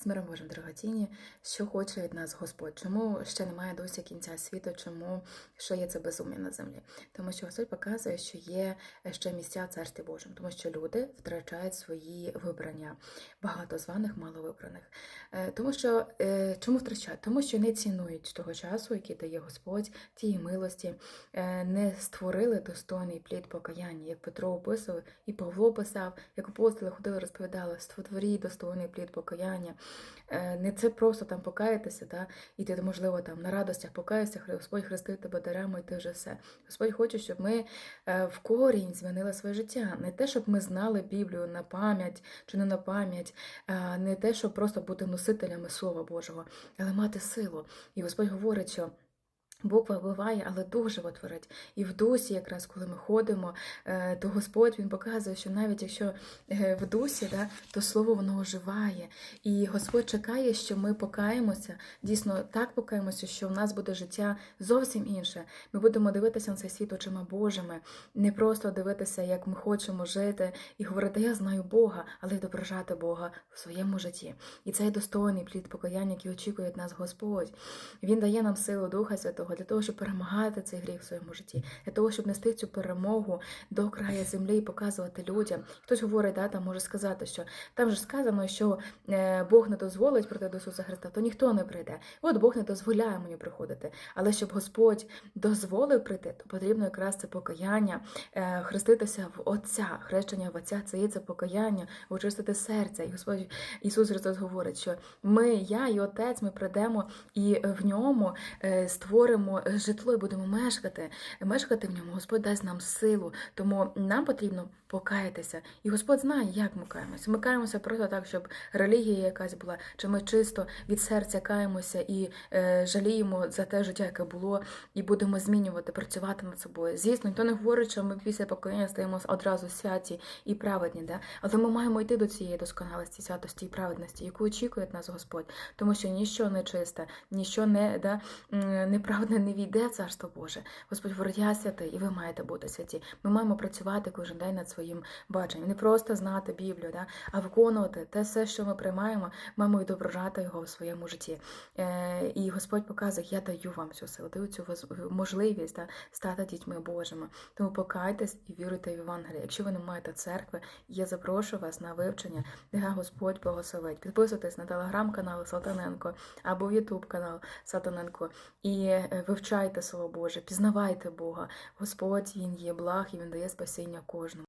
З миром Божим, дорогоцінні, що хоче від нас Господь. Чому ще немає досі кінця світу? Чому що є це безум'я на землі? Тому що Господь показує, що є ще місця царстві Божому, тому що люди втрачають свої вибрання. Багато званих, мало вибраних. Е, Тому що е, чому втрачають? Тому що не цінують того часу, який дає Господь, тієї милості, е, не створили достойний плід покаяння, як Петро описував, і Павло писав, як апостоли ходили, розповідали, створіть достойний плід покаяння. Е, Не це просто там покаятися, та, і ти, можливо, там на радостях покаєшся, Господь хрестив тебе даремо, і ти вже все. Господь хоче, щоб ми е, в корінь змінили своє життя. Не те, щоб ми знали Біблію на пам'ять чи не на пам'ять, е, не те, щоб просто бути носителями Слова Божого, але мати силу. І Господь говорить, що. Буква вбиває, але дух животворить. І в дусі, якраз коли ми ходимо, е, то Господь Він показує, що навіть якщо е, в дусі, да, то слово воно оживає. І Господь чекає, що ми покаємося, дійсно так покаємося, що в нас буде життя зовсім інше. Ми будемо дивитися на цей світ очима Божими, не просто дивитися, як ми хочемо жити, і говорити, я знаю Бога, але й відображати Бога в своєму житті. І це достойний плід покаяння, який очікує від нас Господь. Він дає нам силу Духа Святого для того, щоб перемагати цей гріх в своєму житті, для того, щоб нести цю перемогу до краю землі і показувати людям. Хтось говорить, да, там може сказати, що там же сказано, що е, Бог не дозволить прийти до Ісуса Христа, то ніхто не прийде. От Бог не дозволяє мені приходити. Але щоб Господь дозволив прийти, то потрібно якраз це покаяння, е, хреститися в Отця. Хрещення в Отця це є це покаяння, очистити серце. І Господь Ісус Христос говорить, що ми, я і Отець, ми прийдемо і в ньому е, створимо житло і будемо мешкати, мешкати в ньому. Господь дасть нам силу. Тому нам потрібно покаятися. І Господь знає, як ми каємося. Ми каємося просто так, щоб релігія якась була, чи ми чисто від серця каємося і е, жаліємо за те життя, яке було, і будемо змінювати, працювати над собою. Звісно, ніхто не говорить, що ми після покаяння стаємо одразу святі і праведні, да? але ми маємо йти до цієї досконалості, святості і праведності, яку очікує нас Господь, тому що ніщо не чисте, ніщо не да, м, неправедне не війде царство Боже. Господь говорить, я святий, і ви маєте бути святі. Ми маємо працювати кожен день над своїм баченням, не просто знати Біблію, да, а виконувати те все, що ми приймаємо, маємо відображати його в своєму житті. Е, і Господь показує, я даю вам цю силу, даю цю можливість да, стати дітьми Божими. Тому покайтесь і віруйте в Євангеліє. Якщо ви не маєте церкви, я запрошую вас на вивчення, нехай Господь благословить. Підписуйтесь на телеграм-канал Салтаненко або в Ютуб канал Салтаненко і е, вивчайте Слово Боже, пізнавайте Бога. Господь Він є благ і Він дає спасіння кожному.